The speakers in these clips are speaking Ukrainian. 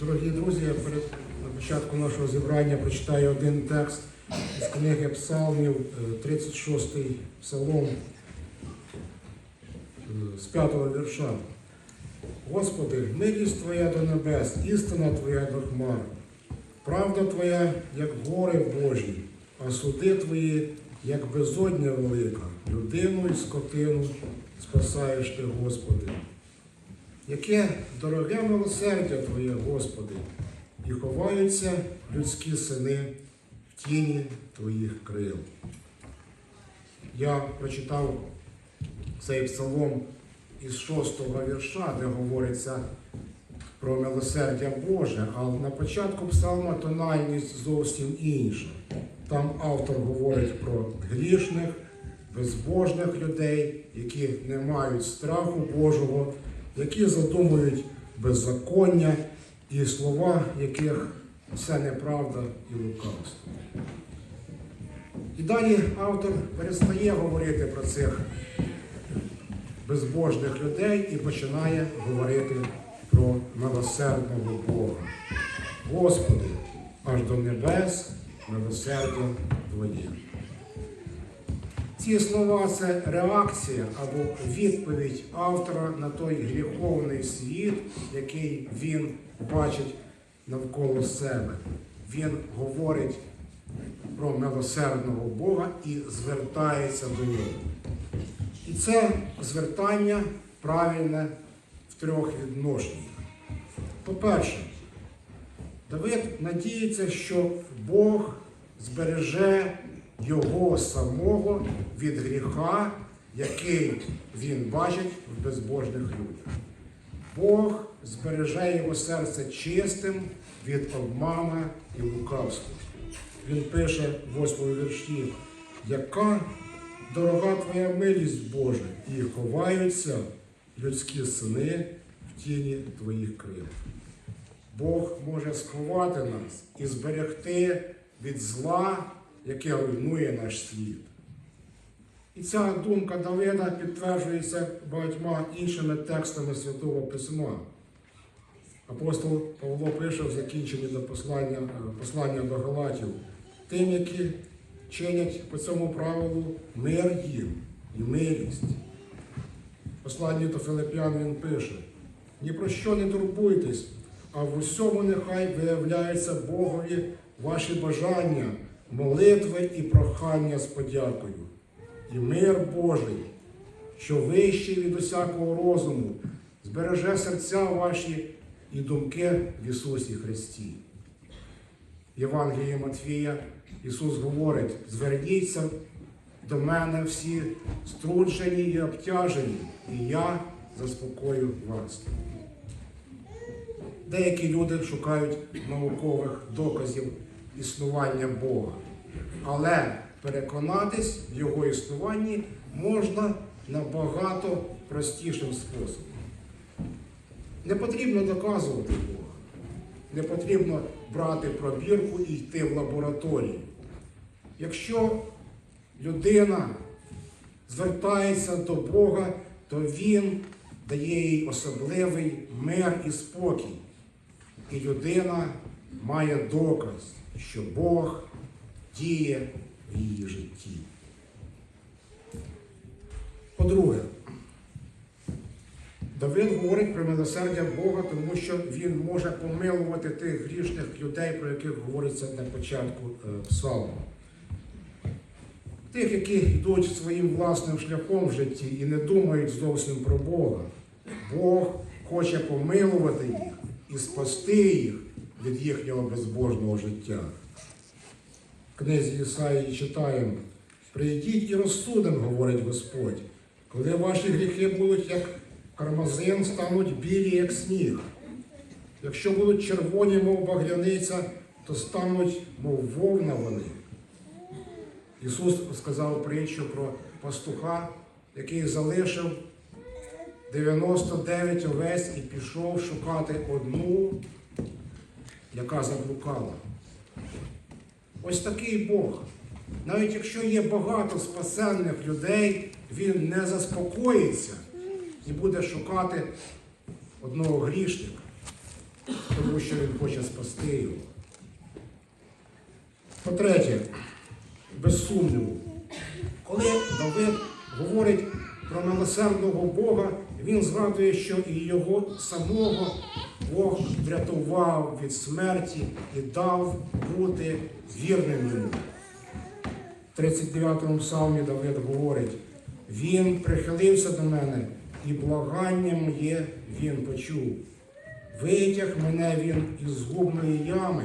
Дорогі друзі, я перед початку нашого зібрання прочитаю один текст з книги Псалмів, е, 36-й псалом е, з 5-го вірша. Господи, милість Твоя до небес, істина Твоя до хмар, правда Твоя, як гори Божі, а суди Твої, як безодня велика, людину і скотину спасаєш Ти, Господи. Яке дороге милосердя Твоє, Господи, і ховаються людські сини в тіні Твоїх крил. Я прочитав цей псалом із шостого вірша, де говориться про милосердя Боже, а на початку псалма тональність зовсім інша. Там автор говорить про грішних, безбожних людей, які не мають страху Божого, які задумують беззаконня і слова, яких все неправда і лукавство. І далі автор перестає говорити про цих безбожних людей і починає говорити про милосердного Бога. Господи, аж до небес милосердя Твоє. Ці слова це реакція або відповідь автора на той гріховний світ, який він бачить навколо себе. Він говорить про милосердного Бога і звертається до нього. І це звертання правильне в трьох відношеннях. По-перше, Давид надіється, що Бог збереже його самого від гріха, який він бачить в безбожних людях. Бог збереже його серце чистим від обмана і лукавства. Він пише в 8 вірші, яка дорога твоя милість Божа, і ховаються людські сини в тіні твоїх крил. Бог може сховати нас і зберегти від зла, яке руйнує наш світ. І ця думка Давида підтверджується багатьма іншими текстами Святого Письма. Апостол Павло пише в закінченні до послання, е, послання до Галатів, тим, які чинять по цьому правилу мир їм і милість. Посланні до Филип'ян він пише: ні про що не турбуйтесь, а в усьому нехай виявляються Богові ваші бажання, молитви і прохання з подякою. І мир Божий, що вищий від усякого розуму, збереже серця ваші і думки в Ісусі Христі. В Євангелії Матвія Ісус говорить: зверніться до мене всі струджені і обтяжені, і я заспокою вас. Деякі люди шукають наукових доказів існування Бога. Але переконатись в його існуванні можна набагато простішим способом. Не потрібно доказувати Бога. Не потрібно брати пробірку і йти в лабораторію. Якщо людина звертається до Бога, то Він дає їй особливий мир і спокій. І людина має доказ, що Бог діє в її житті. По-друге, Давид говорить про милосердя Бога, тому що він може помилувати тих грішних людей, про яких говориться на початку е, псалму. Тих, які йдуть своїм власним шляхом в житті і не думають зовсім про Бога. Бог хоче помилувати їх і спасти їх від їхнього безбожного життя. В книзі Ісаїї читаємо: прийдіть і розсудимо, говорить Господь, коли ваші гріхи будуть як кармазин, стануть білі, як сніг. Якщо будуть червоні, мов багряниця, то стануть, мов вовна вони. Ісус сказав притчу про пастуха, який залишив 99 овець і пішов шукати одну, яка заблукала. Ось такий Бог. Навіть якщо є багато спасенних людей, він не заспокоїться і буде шукати одного грішника. тому що він хоче спасти його. По-третє, без сумніву, коли Давид говорить про милосердного Бога, він згадує, що і його самого Бог врятував від смерті і дав бути вірним йому. В 39-му псалмі Давид говорить: Він прихилився до мене, і благання моє він почув. Витяг мене він із згубної ями,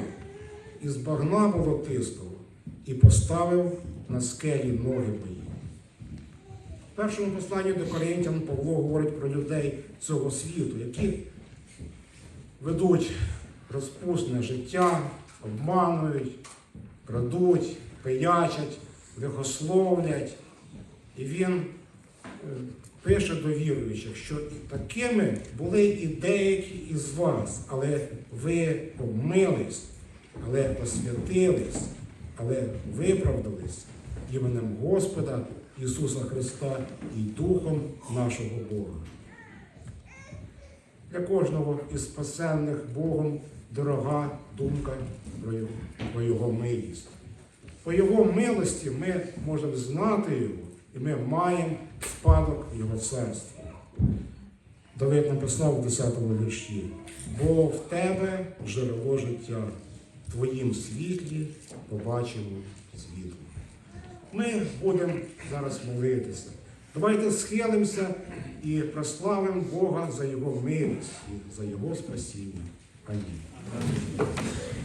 із багна болотистого, і поставив на скелі ноги мої. В першому посланні до Коринтян Павло говорить про людей цього світу, які ведуть розпусне життя, обманують, крадуть, пиячать, лихословлять. І він е, пише до віруючих, що такими були і деякі із вас, але ви помились, але освятились, але виправдались іменем Господа Ісуса Христа і Духом нашого Бога. Для кожного із спасенних Богом дорога думка про Його, милість. По Його милості ми можемо знати Його, і ми маємо спадок Його царства. Давид написав у 10-му вірші, бо в тебе джерело життя, в твоїм світлі побачимо світло. Ми будемо зараз молитися. Давайте схилимося і прославимо Бога за Його милість і за Його спасіння. Амінь.